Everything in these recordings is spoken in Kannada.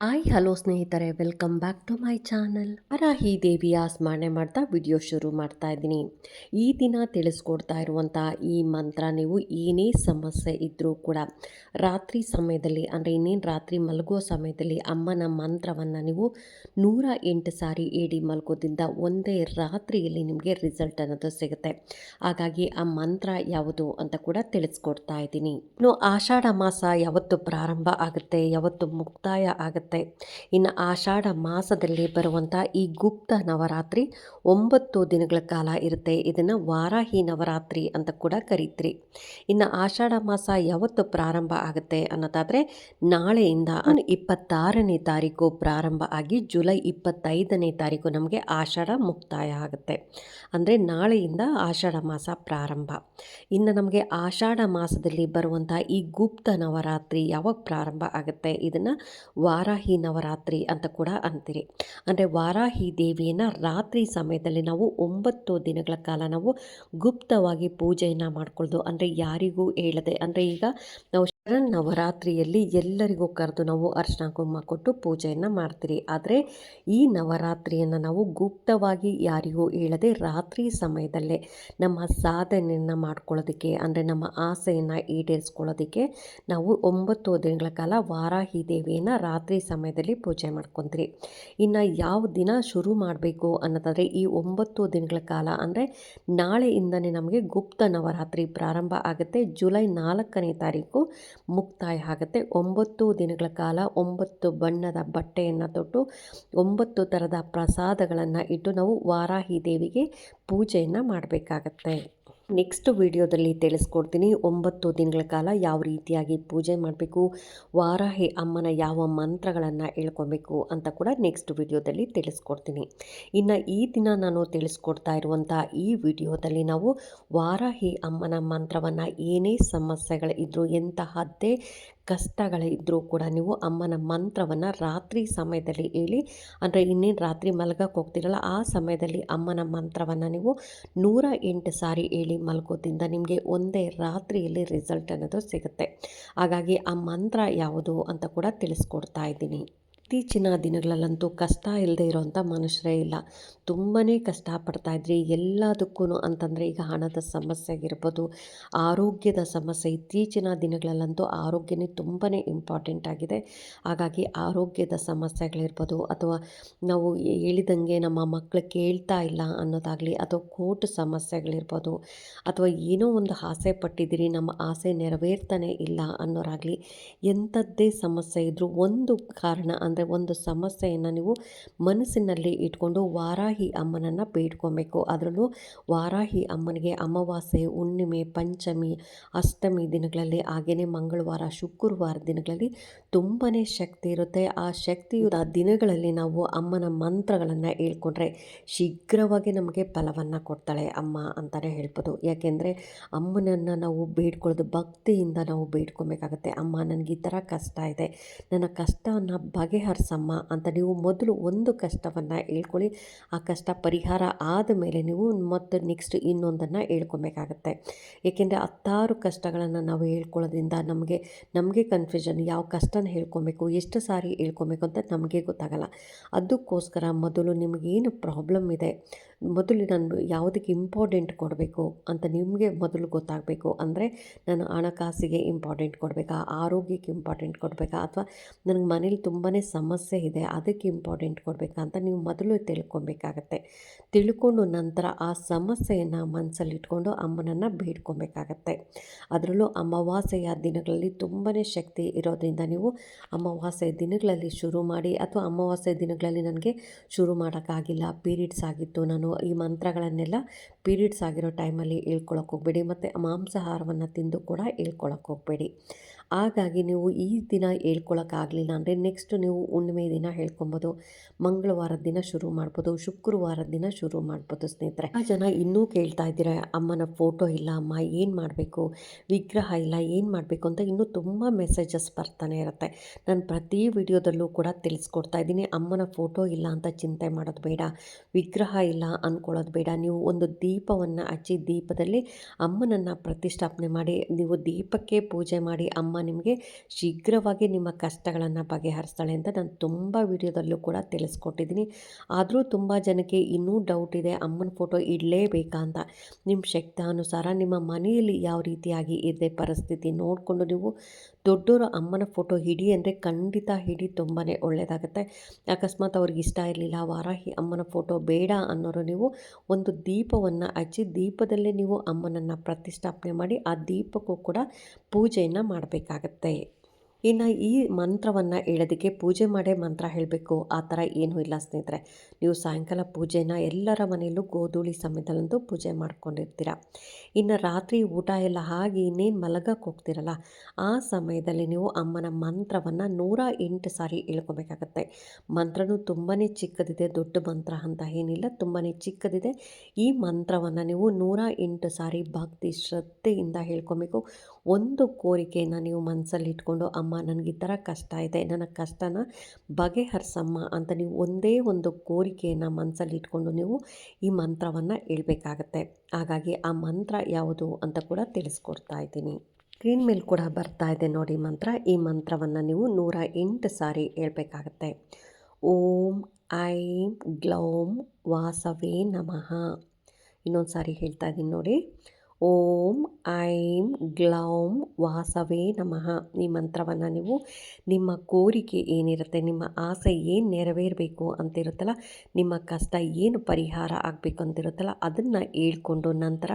ಹಾಯ್ ಹಲೋ ಸ್ನೇಹಿತರೆ welcome back to my channel ಅರಾಹಿ ದೇವಿಯ ಸ್ಮರಣೆ ಮಾಡ್ತಾ ವಿಡಿಯೋ ಶುರು ಮಾಡ್ತಾ ಇದ್ದೀನಿ. ಈ ದಿನ ತಿಳಿಸ್ಕೊಡ್ತಾ ಇರುವಂಥ ಈ ಮಂತ್ರ ನೀವು ಏನೇ ಸಮಸ್ಯೆ ಇದ್ದರೂ ಕೂಡ ರಾತ್ರಿ ಸಮಯದಲ್ಲಿ ಅಂದರೆ ಇನ್ನೇನು ರಾತ್ರಿ ಮಲಗೋ ಸಮಯದಲ್ಲಿ ಅಮ್ಮನ ಮಂತ್ರವನ್ನು ನೀವು ನೂರ ಎಂಟು ಸಾರಿ ಏಡಿ ಮಲಗೋದ್ರಿಂದ ಒಂದೇ ರಾತ್ರಿಯಲ್ಲಿ ನಿಮಗೆ ರಿಸಲ್ಟ್ ಅನ್ನೋದು ಸಿಗುತ್ತೆ. ಹಾಗಾಗಿ ಆ ಮಂತ್ರ ಯಾವುದು ಅಂತ ಕೂಡ ತಿಳಿಸ್ಕೊಡ್ತಾ ಇದ್ದೀನಿ. ಇನ್ನು ಆಷಾಢ ಮಾಸ ಯಾವತ್ತು ಪ್ರಾರಂಭ ಆಗುತ್ತೆ, ಯಾವತ್ತು ಮುಕ್ತಾಯ ಆಗುತ್ತೆ. ಇನ್ನು ಆಷಾಢ ಮಾಸದಲ್ಲಿ ಬರುವಂಥ ಈ ಗುಪ್ತ ನವರಾತ್ರಿ ಒಂಬತ್ತು ದಿನಗಳ ಕಾಲ ಇರುತ್ತೆ. ಇದನ್ನು ವಾರಾಹಿ ನವರಾತ್ರಿ ಅಂತ ಕೂಡ ಕರೀತೀರಿ. ಇನ್ನು ಆಷಾಢ ಮಾಸ ಯಾವತ್ತು ಪ್ರಾರಂಭ ಆಗುತ್ತೆ ಅನ್ನೋದಾದರೆ ನಾಳೆಯಿಂದ ಇಪ್ಪತ್ತಾರನೇ ತಾರೀಕು ಪ್ರಾರಂಭ ಆಗಿ ಜುಲೈ ಇಪ್ಪತ್ತೈದನೇ ತಾರೀಕು ನಮಗೆ ಆಷಾಢ ಮುಕ್ತಾಯ ಆಗುತ್ತೆ. ಅಂದರೆ ನಾಳೆಯಿಂದ ಆಷಾಢ ಮಾಸ ಪ್ರಾರಂಭ. ಇನ್ನು ನಮಗೆ ಆಷಾಢ ಮಾಸದಲ್ಲಿ ಬರುವಂಥ ಈ ಗುಪ್ತ ನವರಾತ್ರಿ ಯಾವಾಗ ಪ್ರಾರಂಭ ಆಗುತ್ತೆ? ಇದನ್ನು ವಾರಾಹಿ ನವರಾತ್ರಿ ಅಂತ ಕೂಡ ಅಂತೀರಿ. ಅಂದರೆ ವಾರಾಹಿ ದೇವಿಯನ್ನು ರಾತ್ರಿ ಸಮಯದಲ್ಲಿ ನಾವು ಒಂಬತ್ತು ದಿನಗಳ ಕಾಲ ನಾವು ಗುಪ್ತವಾಗಿ ಪೂಜೆಯನ್ನು ಮಾಡ್ಕೊಳ್ಳೋದು ಅಂದರೆ ಯಾರಿಗೂ ಹೇಳದೆ ಅಂದರೆ ಈಗ ನಾವು ನವರಾತ್ರಿಯಲ್ಲಿ ಎಲ್ಲರಿಗೂ ಕರೆದು ನಾವು ಅರ್ಶನ ಕುಂಕುಮ ಕೊಟ್ಟು ಪೂಜೆಯನ್ನು ಮಾಡ್ತೀರಿ. ಆದರೆ ಈ ನವರಾತ್ರಿಯನ್ನು ನಾವು ಗುಪ್ತವಾಗಿ ಯಾರಿಗೂ ಹೇಳದೆ ರಾತ್ರಿ ಸಮಯದಲ್ಲೇ ನಮ್ಮ ಸಾಧನೆಯನ್ನು ಮಾಡ್ಕೊಳ್ಳೋದಕ್ಕೆ, ಅಂದರೆ ನಮ್ಮ ಆಸೆಯನ್ನು ಈಡೇರಿಸ್ಕೊಳ್ಳೋದಕ್ಕೆ ನಾವು ಒಂಬತ್ತು ದಿನಗಳ ಕಾಲ ವಾರಾಹಿ ದೇವಿಯನ್ನು ರಾತ್ರಿ ಸಮಯದಲ್ಲಿ ಪೂಜೆ ಮಾಡ್ಕೊತೀರಿ. ಇನ್ನು ಯಾವ ದಿನ ಶುರು ಮಾಡಬೇಕು ಅನ್ನೋದಾದರೆ ಈ ಒಂಬತ್ತು ದಿನಗಳ ಕಾಲ, ಅಂದರೆ ನಾಳೆಯಿಂದನೇ ನಮಗೆ ಗುಪ್ತ ನವರಾತ್ರಿ ಪ್ರಾರಂಭ ಆಗುತ್ತೆ ಜುಲೈ ನಾಲ್ಕನೇ ತಾರೀಕು. ಮುಕ್ತಾಯ ಆಗುತ್ತೆ. ಒಂಬತ್ತು ದಿನಗಳ ಕಾಲ ಒಂಬತ್ತು ಬಣ್ಣದ ಬಟ್ಟೆಯನ್ನು ತೊಟ್ಟು ಒಂಬತ್ತು ಥರದ ಪ್ರಸಾದಗಳನ್ನು ಇಟ್ಟು ನಾವು ವಾರಾಹಿ ದೇವಿಗೆ ಪೂಜೆಯನ್ನು ಮಾಡಬೇಕಾಗತ್ತೆ. ನೆಕ್ಸ್ಟ್ ವಿಡಿಯೋದಲ್ಲಿ ತಿಳಿಸ್ಕೊಡ್ತೀನಿ. ಒಂಬತ್ತು ದಿನಗಳ ಕಾಲ ಯಾವ ರೀತಿಯಾಗಿ ಪೂಜೆ ಮಾಡಬೇಕು ವಾರಾಹಿ ಅಮ್ಮನ ಯಾವ ಮಂತ್ರಗಳನ್ನು ಹೇಳ್ಕೊಬೇಕು ಅಂತ ಕೂಡ ನೆಕ್ಸ್ಟ್ ವಿಡಿಯೋದಲ್ಲಿ ತಿಳಿಸ್ಕೊಡ್ತೀನಿ. ಇನ್ನು ಈ ದಿನ ನಾನು ತಿಳಿಸ್ಕೊಡ್ತಾ ಇರುವಂಥ ಈ ವಿಡಿಯೋದಲ್ಲಿ ನಾವು ವಾರಾಹಿ ಅಮ್ಮನ ಮಂತ್ರವನ್ನು ಏನೇ ಸಮಸ್ಯೆಗಳಿದ್ದರೂ ಎಂತಹದ್ದೇ ಕಷ್ಟಗಳಿದ್ದರೂ ಕೂಡ ನೀವು ಅಮ್ಮನ ಮಂತ್ರವನ್ನು ರಾತ್ರಿ ಸಮಯದಲ್ಲಿ ಹೇಳಿ, ಅಂದರೆ ಇನ್ನೇನು ರಾತ್ರಿ ಮಲಗಕ್ಕೆ ಹೋಗ್ತಿರಲ್ಲ, ಆ ಸಮಯದಲ್ಲಿ ಅಮ್ಮನ ಮಂತ್ರವನ್ನು ನೀವು ನೂರ ಎಂಟು ಸಾರಿ ಹೇಳಿ ಮಲಗೋದ್ರಿಂದ ನಿಮಗೆ ಒಂದೇ ರಾತ್ರಿಯಲ್ಲಿ ರಿಸಲ್ಟ್ ಅನ್ನೋದು ಸಿಗುತ್ತೆ. ಹಾಗಾಗಿ ಆ ಮಂತ್ರ ಯಾವುದು ಅಂತ ಕೂಡ ತಿಳಿಸ್ಕೊಡ್ತಾ ಇದ್ದೀನಿ. ಇತ್ತೀಚಿನ ದಿನಗಳಲ್ಲಂತೂ ಕಷ್ಟ ಇಲ್ಲದೆ ಇರೋವಂಥ ಮನುಷ್ಯರೇ ಇಲ್ಲ. ತುಂಬಾ ಕಷ್ಟಪಡ್ತಾಯಿದ್ರಿ ಎಲ್ಲದಕ್ಕೂ ಅಂತಂದರೆ ಈಗ ಹಣದ ಸಮಸ್ಯೆ ಆಗಿರ್ಬೋದು, ಆರೋಗ್ಯದ ಸಮಸ್ಯೆ ಇತ್ತೀಚಿನ ದಿನಗಳಲ್ಲಂತೂ ಆರೋಗ್ಯನೇ ತುಂಬಾ ಇಂಪಾರ್ಟೆಂಟ್ ಆಗಿದೆ. ಹಾಗಾಗಿ ಆರೋಗ್ಯದ ಸಮಸ್ಯೆಗಳಿರ್ಬೋದು ಅಥವಾ ನಾವು ಹೇಳಿದಂಗೆ ನಮ್ಮ ಮಕ್ಕಳು ಕೇಳ್ತಾ ಇಲ್ಲ ಅನ್ನೋದಾಗಲಿ, ಅಥವಾ ಕೋರ್ಟ್ ಸಮಸ್ಯೆಗಳಿರ್ಬೋದು, ಅಥವಾ ಏನೋ ಒಂದು ಆಸೆ ಪಟ್ಟಿದ್ದೀರಿ, ನಮ್ಮ ಆಸೆ ನೆರವೇರ್ತಾನೆ ಇಲ್ಲ ಅನ್ನೋರಾಗಲಿ, ಎಂಥದ್ದೇ ಸಮಸ್ಯೆ ಇದ್ದರೂ ಒಂದು ಕಾರಣ ಅಂದರೆ ಒಂದು ಸಮಸ್ಯೆಯನ್ನು ನೀವು ಮನಸ್ಸಿನಲ್ಲಿ ಇಟ್ಕೊಂಡು ವಾರಾಹಿ ಅಮ್ಮನನ್ನು ಬೇಡ್ಕೊಬೇಕು. ಅದರಲ್ಲೂ ವಾರಾಹಿ ಅಮ್ಮನಿಗೆ ಅಮಾವಾಸ್ಯೆ, ಹುಣ್ಣಿಮೆ, ಪಂಚಮಿ, ಅಷ್ಟಮಿ ದಿನಗಳಲ್ಲಿ ಹಾಗೆಯೇ ಮಂಗಳವಾರ, ಶುಕ್ರವಾರ ದಿನಗಳಲ್ಲಿ ತುಂಬಾ ಶಕ್ತಿ ಇರುತ್ತೆ. ಆ ಶಕ್ತಿಯುತ ದಿನಗಳಲ್ಲಿ ನಾವು ಅಮ್ಮನ ಮಂತ್ರಗಳನ್ನು ಹೇಳ್ಕೊಂಡ್ರೆ ಶೀಘ್ರವಾಗಿ ನಮಗೆ ಫಲವನ್ನು ಕೊಡ್ತಾಳೆ ಅಮ್ಮ ಅಂತಲೇ ಹೇಳ್ಬೋದು. ಯಾಕೆಂದರೆ ಅಮ್ಮನನ್ನು ನಾವು ಬೇಡ್ಕೊಳ್ಳೋದು ಭಕ್ತಿಯಿಂದ ನಾವು ಬೇಡ್ಕೊಬೇಕಾಗತ್ತೆ. ಅಮ್ಮ, ನನಗೆ ಈ ಥರ ಕಷ್ಟ ಇದೆ. ನನ್ನ ಕಷ್ಟವನ್ನು ಬಗೆ ಹರಿಸಮ್ಮ ಅಂತ ನೀವು ಮೊದಲು ಒಂದು ಕಷ್ಟವನ್ನು ಹೇಳ್ಕೊಳ್ಳಿ. ಆ ಕಷ್ಟ ಪರಿಹಾರ ಆದ ಮೇಲೆ ನೀವು ಮತ್ತು ನೆಕ್ಸ್ಟ್ ಇನ್ನೊಂದನ್ನು ಹೇಳ್ಕೊಬೇಕಾಗತ್ತೆ. ಏಕೆಂದರೆ ಹತ್ತಾರು ಕಷ್ಟಗಳನ್ನು ನಾವು ಹೇಳ್ಕೊಳ್ಳೋದ್ರಿಂದ ನಮಗೆ ನಮಗೆ ಕನ್ಫ್ಯೂಷನ್ ಯಾವ ಕಷ್ಟನ ಹೇಳ್ಕೊಬೇಕು, ಎಷ್ಟು ಸಾರಿ ಹೇಳ್ಕೊಬೇಕು ಅಂತ ನಮಗೆ ಗೊತ್ತಾಗಲ್ಲ. ಅದಕ್ಕೋಸ್ಕರ ಮೊದಲು ನಿಮಗೇನು ಪ್ರಾಬ್ಲಮ್ ಇದೆ ಮೊದಲು ನಾನು ಯಾವುದಕ್ಕೆ ಇಂಪಾರ್ಟೆಂಟ್ ಕೊಡಬೇಕು ಅಂತ ನಿಮಗೆ ಮೊದಲು ಗೊತ್ತಾಗಬೇಕು ಅಂದರೆ ನಾನು ಹಣಕಾಸಿಗೆ ಇಂಪಾರ್ಟೆಂಟ್ ಕೊಡಬೇಕಾ? ಆರೋಗ್ಯಕ್ಕೆ ಇಂಪಾರ್ಟೆಂಟ್ ಕೊಡಬೇಕಾ? ಅಥವಾ ನನಗೆ ಮನೇಲಿ ತುಂಬಾ ಸಮಸ್ಯೆ ಇದೆ, ಅದಕ್ಕೆ ಇಂಪಾರ್ಟೆಂಟ್ ಕೊಡಬೇಕಾ ಅಂತ ನೀವು ಮೊದಲು ತಿಳ್ಕೊಬೇಕಾಗತ್ತೆ. ತಿಳ್ಕೊಂಡು ನಂತರ ಆ ಸಮಸ್ಯೆಯನ್ನು ಮನಸ್ಸಲ್ಲಿಟ್ಕೊಂಡು ಅಮ್ಮನನ್ನು ಬೇಡ್ಕೊಬೇಕಾಗತ್ತೆ. ಅದರಲ್ಲೂ ಅಮಾವಾಸ್ಯೆಯ ದಿನಗಳಲ್ಲಿ ತುಂಬಾ ಶಕ್ತಿ ಇರೋದ್ರಿಂದ ನೀವು ಅಮಾವಾಸ್ಯೆ ದಿನಗಳಲ್ಲಿ ಶುರು ಮಾಡಿ ಅಥವಾ ಅಮಾವಾಸ್ಯೆ ದಿನಗಳಲ್ಲಿ ನನಗೆ ಶುರು ಮಾಡೋಕ್ಕಾಗಿಲ್ಲ ಪೀರಿಯಡ್ಸ್ ಆಗಿತ್ತು, ನಾನು ಈ ಮಂತ್ರಗಳನ್ನೆಲ್ಲ ಪೀರಿಯಡ್ಸ್ ಆಗಿರೋ ಟೈಮಲ್ಲಿ ಹೇಳ್ಕೊಳಕ್ಕೆ ಹೋಗಬೇಡಿ, ಮತ್ತು ಮಾಂಸಾಹಾರವನ್ನು ತಿಂದು ಕೂಡ ಹೇಳ್ಕೊಳಕ್ಕೆ ಹೋಗಬೇಡಿ. ಹಾಗಾಗಿ ನೀವು ಈ ದಿನ ಹೇಳ್ಕೊಳಕ್ಕಾಗಲಿಲ್ಲ ಅಂದರೆ ನೆಕ್ಸ್ಟ್ ನೀವು ಹುಣ್ಣಿಮೆ ದಿನ ಹೇಳ್ಕೊಬೋದು ಮಂಗಳವಾರದ ದಿನ ಶುರು ಮಾಡ್ಬೋದು ಶುಕ್ರವಾರದ ದಿನ ಶುರು ಮಾಡ್ಬೋದು ಸ್ನೇಹಿತರೆ. ಆ ಜನ ಇನ್ನೂ ಕೇಳ್ತಾ ಇದ್ದೀರ, ಅಮ್ಮನ ಫೋಟೋ ಇಲ್ಲ ಅಮ್ಮ, ಏನು ಮಾಡಬೇಕು? ವಿಗ್ರಹ ಇಲ್ಲ, ಏನು ಮಾಡಬೇಕು? ಅಂತ ಇನ್ನೂ ತುಂಬ ಮೆಸೇಜಸ್ ಬರ್ತಾನೆ ಇರುತ್ತೆ. ನಾನು ಪ್ರತಿ ವಿಡಿಯೋದಲ್ಲೂ ಕೂಡ ತಿಳಿಸ್ಕೊಡ್ತಾ ಇದ್ದೀನಿ, ಅಮ್ಮನ ಫೋಟೋ ಇಲ್ಲ ಅಂತ ಚಿಂತೆ ಮಾಡೋದು ಬೇಡ, ವಿಗ್ರಹ ಇಲ್ಲ ಅಂದ್ಕೊಳ್ಳೋದು ಬೇಡ. ನೀವು ಒಂದು ದೀಪವನ್ನು ಹಚ್ಚಿ ದೀಪದಲ್ಲಿ ಅಮ್ಮನನ್ನು ಪ್ರತಿಷ್ಠಾಪನೆ ಮಾಡಿ, ನೀವು ದೀಪಕ್ಕೆ ಪೂಜೆ ಮಾಡಿ ಅಮ್ಮ ನಿಮಗೆ ಶೀಘ್ರವಾಗಿ ನಿಮ್ಮ ಕಷ್ಟಗಳನ್ನು ಬಗೆಹರಿಸ್ತಾಳೆ ಅಂತ ನಾನು ತುಂಬ ವಿಡಿಯೋದಲ್ಲೂ ಕೂಡ ತಿಳಿಸ್ಕೊಟ್ಟಿದ್ದೀನಿ. ಆದರೂ ತುಂಬ ಜನಕ್ಕೆ ಇನ್ನೂ ಡೌಟ್ ಇದೆ, ಅಮ್ಮನ ಫೋಟೋ ಇಡಲೇಬೇಕಾ ಅಂತ. ನಿಮ್ಮ ಶಕ್ತಾನುಸಾರ ನಿಮ್ಮ ಮನೆಯಲ್ಲಿ ಯಾವ ರೀತಿಯಾಗಿ ಇದೆ ಪರಿಸ್ಥಿತಿ ನೋಡಿಕೊಂಡು ನೀವು ದೊಡ್ಡವರು ಅಮ್ಮನ ಫೋಟೋ ಹಿಡಿ ಅಂದರೆ ಖಂಡಿತ ಹಿಡಿ ತುಂಬಾ ಒಳ್ಳೆಯದಾಗುತ್ತೆ ಅಕಸ್ಮಾತ್ ಅವ್ರಿಗೆ ಇಷ್ಟ ಇರಲಿಲ್ಲ, ವಾರಾಹಿ ಅಮ್ಮನ ಫೋಟೋ ಬೇಡ ಅನ್ನೋರು ನೀವು ಒಂದು ದೀಪವನ್ನು ಹಚ್ಚಿ ದೀಪದಲ್ಲೇ ನೀವು ಅಮ್ಮನನ್ನು ಪ್ರತಿಷ್ಠಾಪನೆ ಮಾಡಿ ಆ ದೀಪಕ್ಕೂ ಕೂಡ ಪೂಜೆಯನ್ನು ಮಾಡಬೇಕಾಗತ್ತೆ. ಇನ್ನು ಈ ಮಂತ್ರವನ್ನು ಹೇಳೋದಕ್ಕೆ ಪೂಜೆ ಮಾಡೇ ಮಂತ್ರ ಹೇಳಬೇಕು. ಆ ಥರ ಏನೂ ಇಲ್ಲ ಸ್ನೇಹಿತರೆ. ನೀವು ಸಾಯಂಕಾಲ ಪೂಜೆನ ಎಲ್ಲರ ಮನೆಯಲ್ಲೂ ಗೋಧೂಳಿ ಸಮಯದಲ್ಲಂತೂ ಪೂಜೆ ಮಾಡ್ಕೊಂಡಿರ್ತೀರ. ಇನ್ನು ರಾತ್ರಿ ಊಟ ಎಲ್ಲ ಹಾಗೆ ಇನ್ನೇನು ಮಲಗಕ್ಕೆ ಹೋಗ್ತಿರಲ್ಲ, ಆ ಸಮಯದಲ್ಲಿ ನೀವು ಅಮ್ಮನ ಮಂತ್ರವನ್ನು ನೂರ ಎಂಟು ಸಾರಿ ಹೇಳ್ಕೊಬೇಕಾಗತ್ತೆ. ಮಂತ್ರನೂ ತುಂಬಾ ಚಿಕ್ಕದಿದೆ, ದೊಡ್ಡ ಮಂತ್ರ ಅಂತ ಏನಿಲ್ಲ ತುಂಬಾ ಚಿಕ್ಕದಿದೆ. ಈ ಮಂತ್ರವನ್ನು ನೀವು ನೂರ ಎಂಟು ಸಾರಿ ಭಕ್ತಿ ಶ್ರದ್ಧೆಯಿಂದ ಹೇಳ್ಕೊಬೇಕು. ಒಂದು ಕೋರಿಕೆಯನ್ನು ನೀವು ಮನಸ್ಸಲ್ಲಿ ಇಟ್ಕೊಂಡು, ಅಮ್ಮ, ನನಗೆ ಈ ಥರ ಕಷ್ಟ ಇದೆ, ನನ್ನ ಕಷ್ಟನ ಬಗೆಹರಿಸಮ್ಮ ಅಂತ ನೀವು ಒಂದೇ ಒಂದು ಕೋರಿಕೆಯನ್ನು ಮನಸ್ಸಲ್ಲಿ ಇಟ್ಕೊಂಡು ನೀವು ಈ ಮಂತ್ರವನ್ನು ಹೇಳ್ಬೇಕಾಗತ್ತೆ. ಹಾಗಾಗಿ ಆ ಮಂತ್ರ ಯಾವುದು ಅಂತ ಕೂಡ ತಿಳಿಸ್ಕೊಡ್ತಾ ಇದ್ದೀನಿ. ಸ್ಕ್ರೀನ್ ಮೇಲೆ ಕೂಡ ಬರ್ತಾ ಇದೆ ನೋಡಿ ಮಂತ್ರ. ಈ ಮಂತ್ರವನ್ನು ನೀವು ನೂರ ಎಂಟು ಸಾರಿ ಹೇಳ್ಬೇಕಾಗತ್ತೆ. ಓಂ ಐಂ ಗ್ಲೌಂ ವಾಸವೇ ನಮಃ. ಇನ್ನೊಂದು ಸಾರಿ ಹೇಳ್ತಾ ಇದ್ದೀನಿ ನೋಡಿ. ಓಂ ಐಂ ಗ್ಲೌಂ ವಾಸವೇ ನಮಃ. ಈ ಮಂತ್ರವನ್ನು ನೀವು ನಿಮ್ಮ ಕೋರಿಕೆ ಏನಿರುತ್ತೆ, ನಿಮ್ಮ ಆಸೆ ಏನು ನೆರವೇರಬೇಕು ಅಂತಿರುತ್ತಲ್ಲ, ನಿಮ್ಮ ಕಷ್ಟ ಏನು ಪರಿಹಾರ ಆಗಬೇಕು ಅಂತಿರುತ್ತಲ್ಲ, ಅದನ್ನು ಹೇಳ್ಕೊಂಡು ನಂತರ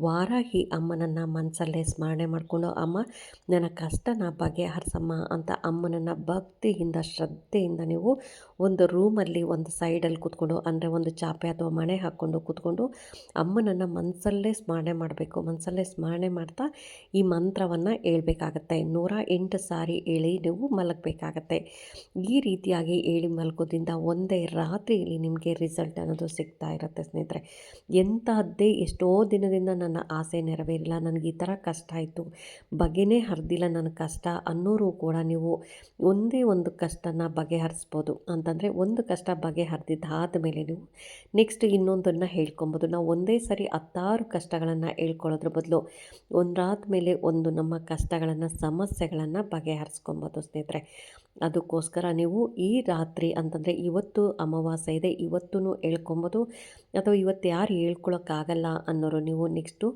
ವಾರಾಹಿ ಅಮ್ಮನನ್ನು ಮನಸ್ಸಲ್ಲೇ ಸ್ಮರಣೆ ಮಾಡಿಕೊಂಡು, ಅಮ್ಮ, ನನ್ನ ಕಷ್ಟನ ಬಗೆಹರಿಸಮ್ಮ ಅಂತ ಅಮ್ಮನನ್ನು ಭಕ್ತಿಯಿಂದ, ಶ್ರದ್ಧೆಯಿಂದ ನೀವು ಒಂದು ರೂಮಲ್ಲಿ, ಒಂದು ಸೈಡಲ್ಲಿ ಕೂತ್ಕೊಂಡು, ಅಂದರೆ ಒಂದು ಚಾಪೆ ಅಥವಾ ಮಣೆ ಹಾಕ್ಕೊಂಡು ಕೂತ್ಕೊಂಡು ಅಮ್ಮನನ್ನು ಮನಸ್ಸಲ್ಲೇ ಸ್ಮರಣೆ ಮಾಡಬೇಕು. ಮಾಡಬೇಕು ಮನಸ್ಸಲ್ಲೇ ಸ್ಮರಣೆ ಮಾಡ್ತಾ ಈ ಮಂತ್ರವನ್ನು ಹೇಳ್ಬೇಕಾಗತ್ತೆ. ನೂರ ಎಂಟು ಸಾರಿ ಹೇಳಿ ನೀವು ಮಲಗಬೇಕಾಗತ್ತೆ. ಈ ರೀತಿಯಾಗಿ ಹೇಳಿ ಮಲಗೋದ್ರಿಂದ ಒಂದೇ ರಾತ್ರಿಯಲ್ಲಿ ನಿಮಗೆ ರಿಸಲ್ಟ್ ಅನ್ನೋದು ಸಿಗ್ತಾ ಇರುತ್ತೆ ಸ್ನೇಹಿತರೆ. ಎಂಥದ್ದೇ ಎಷ್ಟೋ ದಿನದಿಂದ ನನ್ನ ಆಸೆ ನೆರವೇರಿಲ್ಲ, ನನಗೆ ಈ ಥರ ಕಷ್ಟ ಆಯಿತು, ಬಗೆನೇ ಹರಿದಿಲ್ಲ ನನ್ನ ಕಷ್ಟ ಅನ್ನೋರು ಕೂಡ ನೀವು ಒಂದೇ ಒಂದು ಕಷ್ಟನ ಬಗೆಹರಿಸ್ಬೋದು. ಅಂತಂದರೆ ಒಂದು ಕಷ್ಟ ಬಗೆಹರಿದಿದ್ದಾದ ಮೇಲೆ ನೀವು ನೆಕ್ಸ್ಟ್ ಇನ್ನೊಂದನ್ನು ಹೇಳ್ಕೊಬೋದು. ನಾವು ಒಂದೇ ಸರಿ ಹತ್ತಾರು ಕಷ್ಟಗಳನ್ನು ಹೇಳ್ಕೊಳ್ಳೋದ್ರ ಬದಲು ಒಂದಾದ ಮೇಲೆ ಒಂದು ನಮ್ಮ ಕಷ್ಟಗಳನ್ನು, ಸಮಸ್ಯೆಗಳನ್ನು ಬಗೆಹರಿಸ್ಕೊಬೋದು ಸ್ನೇಹಿತರೆ. ಅದಕ್ಕೋಸ್ಕರ ನೀವು ಈ ರಾತ್ರಿ ಅಂತಂದರೆ ಇವತ್ತು ಅಮಾವಾಸ್ಯೆ ಇದೆ ಇವತ್ತೂ ಹೇಳ್ಕೊಬೋದು. ಅಥವಾ ಇವತ್ತು ಯಾರು ಹೇಳ್ಕೊಳ್ಳೋಕ್ಕಾಗಲ್ಲ ಅನ್ನೋರು ನೀವು ನೆಕ್ಸ್ಟು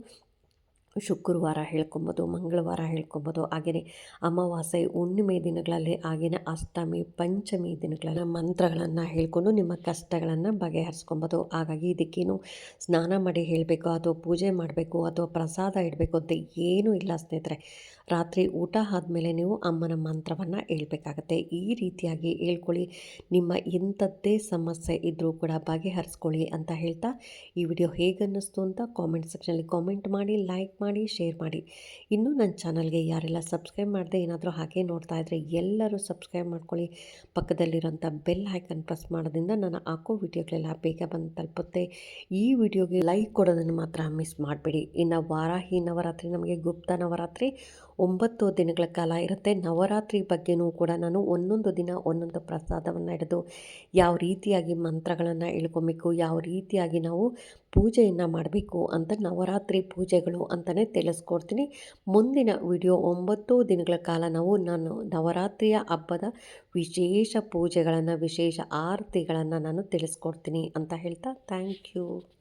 ಶುಕ್ರವಾರ ಹೇಳ್ಕೊಬೋದು, ಮಂಗಳವಾರ ಹೇಳ್ಕೊಬೋದು. ಹಾಗೆಯೇ ಅಮಾವಾಸ್ಯೆ ಹುಣ್ಣಿಮೆ ದಿನಗಳಲ್ಲಿ ಹಾಗೆಯೇ ಅಷ್ಟಮಿ, ಪಂಚಮಿ ದಿನಗಳನ್ನ ಮಂತ್ರಗಳನ್ನು ಹೇಳ್ಕೊಂಡು ನಿಮ್ಮ ಕಷ್ಟಗಳನ್ನು ಬಗೆಹರಿಸ್ಕೊಬೋದು. ಹಾಗಾಗಿ ಇದಕ್ಕೇನು ಸ್ನಾನ ಮಾಡಿ ಹೇಳಬೇಕು, ಅಥವಾ ಪೂಜೆ ಮಾಡಬೇಕು, ಅಥವಾ ಪ್ರಸಾದ ಇಡಬೇಕು ಅಂತ ಏನೂ ಇಲ್ಲ ಸ್ನೇಹಿತರೆ. ರಾತ್ರಿ ಊಟ ಆದಮೇಲೆ ನೀವು ಅಮ್ಮನ ಮಂತ್ರವನ್ನು ಹೇಳ್ಬೇಕಾಗತ್ತೆ. ಈ ರೀತಿಯಾಗಿ ಹೇಳ್ಕೊಳ್ಳಿ. ನಿಮ್ಮ ಎಂಥದ್ದೇ ಸಮಸ್ಯೆ ಇದ್ದರೂ ಕೂಡ ಬಗೆಹರಿಸ್ಕೊಳ್ಳಿ ಅಂತ ಹೇಳ್ತಾ ಈ ವಿಡಿಯೋ ಹೇಗನ್ನಿಸ್ತು ಅಂತ ಕಾಮೆಂಟ್ ಸೆಕ್ಷನಲ್ಲಿ ಕಾಮೆಂಟ್ ಮಾಡಿ ಲೈಕ್ ಮಾಡಿ ಶೇರ್ ಮಾಡಿ. ಇನ್ನೂ ನನ್ನ ಚಾನಲ್ಗೆ ಯಾರೆಲ್ಲ ಸಬ್ಸ್ಕ್ರೈಬ್ ಮಾಡದೆ ಏನಾದರೂ ಹಾಗೆ ನೋಡ್ತಾ ಇದ್ದರೆ ಎಲ್ಲರೂ ಸಬ್ಸ್ಕ್ರೈಬ್ ಮಾಡ್ಕೊಳ್ಳಿ. ಪಕ್ಕದಲ್ಲಿರೋಂಥ ಬೆಲ್ ಐಕನ್ ಪ್ರೆಸ್ ಮಾಡೋದ್ರಿಂದ ನಾನು ಹಾಕೋ ವಿಡಿಯೋಗಳೆಲ್ಲ ಬೇಗ ಬಂದು ತಲುಪುತ್ತೆ. ಈ ವಿಡಿಯೋಗೆ ಲೈಕ್ ಕೊಡೋದನ್ನು ಮಾತ್ರ ಮಿಸ್ ಮಾಡಬೇಡಿ. ಇನ್ನು ವಾರಾಹಿ ನವರಾತ್ರಿ ನಮಗೆ ಗುಪ್ತ ನವರಾತ್ರಿ. ಒಂಬತ್ತು ದಿನಗಳ ಕಾಲ ಇರುತ್ತೆ. ನವರಾತ್ರಿ ಬಗ್ಗೆಯೂ ಕೂಡ ನಾನು ಒಂದೊಂದು ದಿನ ಒಂದೊಂದು ಪ್ರಸಾದವನ್ನು ಹಿಡಿದು ಯಾವ ರೀತಿಯಾಗಿ ಮಂತ್ರಗಳನ್ನು ಇಳ್ಕೊಬೇಕು, ಯಾವ ರೀತಿಯಾಗಿ ನಾವು ಪೂಜೆಯನ್ನು ಮಾಡಬೇಕು ಅಂತ ನವರಾತ್ರಿ ಪೂಜೆಗಳು ಅಂತಲೇ ತಿಳಿಸ್ಕೊಡ್ತೀನಿ. ಮುಂದಿನ ವಿಡಿಯೋ ಒಂಬತ್ತು ದಿನಗಳ ಕಾಲ ನಾವು ನಾನು ನವರಾತ್ರಿಯ ಹಬ್ಬದ ವಿಶೇಷ ಪೂಜೆಗಳನ್ನು, ವಿಶೇಷ ಆರತಿಗಳನ್ನು ನಾನು ತಿಳಿಸ್ಕೊಡ್ತೀನಿ ಅಂತ ಹೇಳ್ತಾ ಥ್ಯಾಂಕ್ ಯು.